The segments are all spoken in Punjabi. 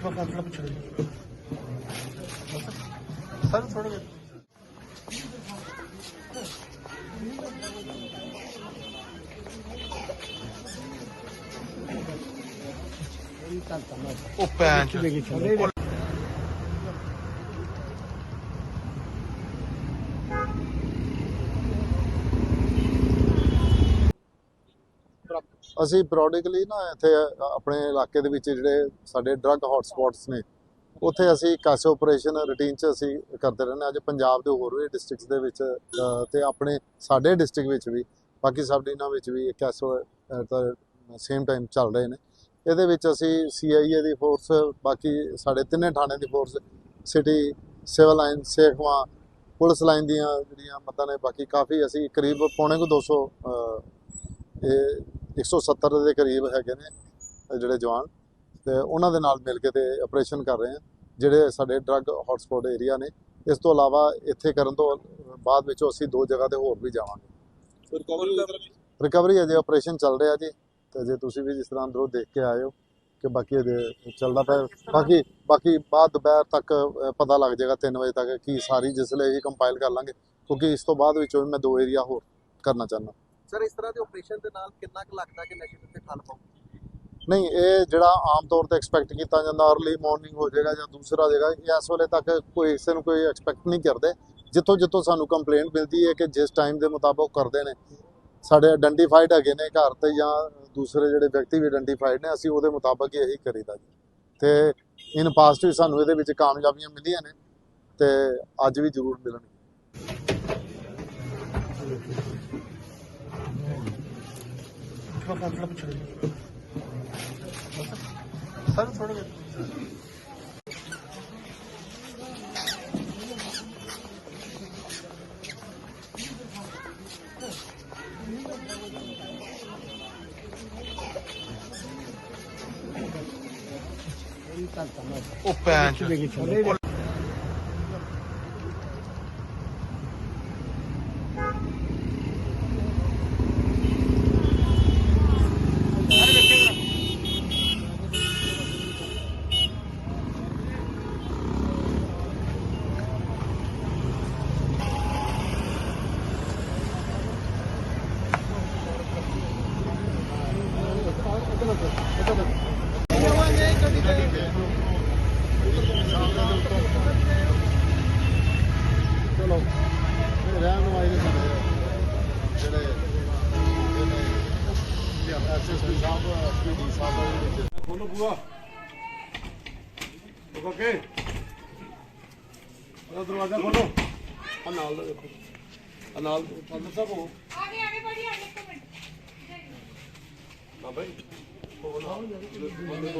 ਥੋੜਾ ਥੋੜਾ ਪਿੱਛੇ ਸਰ ਥੋੜਾ ਜਿਹਾ ਉਹ ਪੈਨ ਚ ਅਸੀਂ ਪ੍ਰੋਡਿਕਲੀ ਨਾ ਇੱਥੇ ਆਪਣੇ ਇਲਾਕੇ ਦੇ ਵਿੱਚ ਜਿਹੜੇ ਸਾਡੇ ਡਰੱਗ ਹੌਟਸਪੌਟਸ ਨੇ ਉੱਥੇ ਅਸੀਂ ਕਾਸੇ ਆਪਰੇਸ਼ਨ ਰੂਟੀਨ 'ਚ ਅਸੀਂ ਕਰਦੇ ਰਹਿੰਦੇ ਹਾਂ। ਅੱਜ ਪੰਜਾਬ ਦੇ ਹੋਰ ਵੀ ਡਿਸਟ੍ਰਿਕਟਸ ਦੇ ਵਿੱਚ ਅ, ਤੇ ਆਪਣੇ ਸਾਡੇ ਡਿਸਟ੍ਰਿਕਟ ਵਿੱਚ ਵੀ ਬਾਕੀ ਸਬ ਡਿਵੀਜ਼ਨਾਂ ਵਿੱਚ ਵੀ ਕੈਸੋ ਸੇਮ ਟਾਈਮ ਚੱਲ ਰਹੇ ਨੇ ਇਹਦੇ ਵਿੱਚ ਅਸੀਂ ਸੀਆਈਏ ਦੀ ਫੋਰਸ ਬਾਕੀ ਸਾਡੇ ਤਿੰਨੇ ਥਾਣੇ ਦੀ force city civil line Sekhwan police line ਦੀਆਂ ਜਿਹੜੀਆਂ ਮਤਾਂ ਨੇ ਬਾਕੀ ਕਾਫੀ ਅਸੀਂ ਕਰੀਬ ਪੌਣੇ ਕੁ 200 ਅ, ਇਹ 170 ਦੇ ਕਰੀਬ ਹੈਗੇ ਨੇ ਜਿਹੜੇ ਜਵਾਨ ਤੇ ਉਹਨਾਂ ਦੇ ਨਾਲ ਮਿਲ ਕੇ ਤੇ ਆਪਰੇਸ਼ਨ ਕਰ ਰਹੇ ਹਾਂ ਜਿਹੜੇ ਸਾਡੇ ਡਰੱਗ ਹੌਟਸਪੌਟ ਏਰੀਆ ਨੇ। ਇਸ ਤੋਂ ਇਲਾਵਾ ਇੱਥੇ ਕਰਨ ਤੋਂ ਬਾਅਦ ਵਿੱਚੋਂ ਅਸੀਂ ਦੋ ਜਗ੍ਹਾ ਤੇ ਹੋਰ ਵੀ ਜਾਵਾਂਗੇ। ਰਿਕਵਰੀ ਅਜੇ ਆਪਰੇਸ਼ਨ ਚੱਲ ਰਿਹਾ ਜੀ ਤੇ ਜੇ ਤੁਸੀਂ ਵੀ ਜਿਸ ਤਰ੍ਹਾਂ ਅੰਦਰੋਂ ਦੇਖ ਕੇ ਆਏ ਹੋ ਕਿ ਬਾਕੀ ਅਜੇ ਚੱਲਦਾ ਪਿਆ ਬਾਕੀ ਬਾਕੀ ਬਾਅਦ ਦੁਪਹਿਰ ਤੱਕ ਪਤਾ ਲੱਗ ਜਾਏਗਾ 3 ਵਜੇ ਤੱਕ ਕੀ ਸਾਰੀ ਜਿਸਲੇ ਇਹ ਕੰਪਾਈਲ ਕਰ ਲਾਂਗੇ ਕਿਉਂਕਿ ਇਸ ਤੋਂ ਬਾਅਦ ਵਿੱਚੋਂ ਮੈਂ ਦੋ ਏਰੀਆ ਹੋਰ ਕਰਨਾ ਚਾਹੁੰਦਾ। ਸਰ, ਇਸ ਤਰ੍ਹਾਂ ਦੇ ਆਪਰੇਸ਼ਨ ਦੇ ਨਾਲ ਕਿੰਨਾ ਕੁ ਲੱਗਦਾ ਕਿ ਨਸ਼ੇ ਦੇ ਠੱਲ ਪਾਉ ਨਹੀਂ, ਇਹ ਜਿਹੜਾ ਆਮ ਤੌਰ ਤੇ ਐਕਸਪੈਕਟ ਕੀਤਾ ਜਾਂਦਾ अर्ਲੀ ਮਾਰਨਿੰਗ ਹੋ ਜਾਏਗਾ ਜਾਂ ਦੂਸਰਾ ਹੋ ਜਾਏਗਾ, ਇਹ ਇਸ ਵੇਲੇ ਤੱਕ ਕੋਈ ਕਿਸੇ ਨੂੰ ਕੋਈ ਐਕਸਪੈਕਟ ਨਹੀਂ ਕਰਦੇ। ਜਿੱਥੋਂ ਜਿੱਥੋਂ ਸਾਨੂੰ ਕੰਪਲੇਂਟ ਮਿਲਦੀ ਹੈ ਕਿ ਜਿਸ ਟਾਈਮ ਦੇ ਮੁਤਾਬਕ ਉਹ ਕਰਦੇ ਨੇ। ਸਾਡੇ ਆਇਡੈਂਟੀਫਾਈਡ ਹੈਗੇ ਨੇ ਘਰ ਤੇ ਜਾਂ ਦੂਸਰੇ ਜਿਹੜੇ ਵਿਅਕਤੀ ਵੀ ਆਇਡੈਂਟੀਫਾਈਡ ਨੇ, ਅਸੀਂ ਉਹਦੇ ਮੁਤਾਬਕ ਹੀ ਇਹੀ ਕਰੀਦਾ ਜੀ। ਤੇ ਇਨ ਪਾਸਟ ਵੀ ਸਾਨੂੰ ਇਹਦੇ ਵਿੱਚ ਕਾਮਯਾਬੀਆਂ ਮਿਲੀਆਂ ਨੇ ਤੇ ਅੱਜ ਵੀ ਜ਼ਰੂਰ ਮਿਲਣਗੀਆਂ। ਥੋੜਾ ਥੋੜਾ ਪਿੱਛੇ ਸਰ ਥੋੜਾ ਜਿਹਾ ਉਹ ਪੈਨ ਚ ਚਲੋ ਰਹਿਣ ਵਾਲੇ ਦੇ ਸਾਡੇ ਜਿਹੜੇ ਜਿਹੜੇ ਐਸਐਸਪੀ ਸਾਹਿਬ ਐਸਪੀ ਸਾਹਿਬ ਖੋਲੋ ਬੂਆ ਕੋਕੇ ਉਹਦਾ ਦਰਵਾਜ਼ਾ ਖੋਲੋ। ਆ ਨਾਲ ਦਾ ਦੇਖੋ। ਆ ਗਏ ਆ ਗਏ ਬੜੀ ਆ ਗਏ ਇੱਕ ਮਿੰਟ। ਨਾ ਭਾਈ। ਕੋਲ ਆਓ ਜੀ ਬੰਦੇ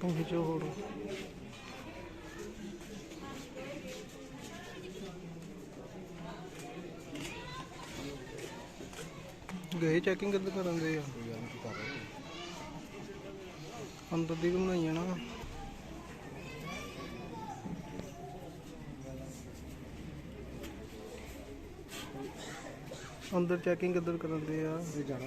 ਪਹੁੰਚੋ ਹੋਰ ਗਏ ਚੈਕਿੰਗ ਕਿੱਦਾਂ ਕਰਨ ਦੇ ਆ? ਅੰਦਰ ਦੀ ਵੀ ਬਣਾਈਆਂ ਨਾ। ਅੰਦਰ ਚੈਕਿੰਗ ਕਿੱਧਰ ਕਰਨ ਦੇ ਆ? ਜਾਣਾ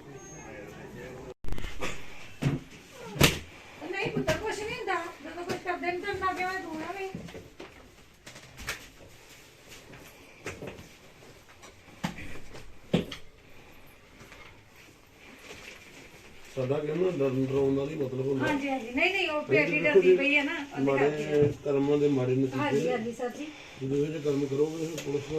ਸਾਡਾ ਕਹਿੰਦਾ ਡਰਨ ਡਰਾਉਣ ਦਾ ਨਹੀਂ ਮਤਲਬ ਹੁੰਦਾ। ਹਾਂਜੀ ਹਾਂਜੀ। ਨਹੀਂ ਨਹੀਂ ਉਹ ਪੇਟੀ ਡਰਦੀ ਪਈ ਹੈ ਨਾ ਉਹਦੇ ਕਰਕੇ। ਕਰਮਾਂ ਦੇ ਮਾੜੇ ਹਾਂਜੀ ਨਤੀਜੇ ਹਾਂਜੀ ਸਰ ਜੀ। ਜਦੋਂ ਇਹ ਜਿਹੇ ਕਰਮ ਕਰੋਗੇ ਫਿਰ ਪੁਲਿਸ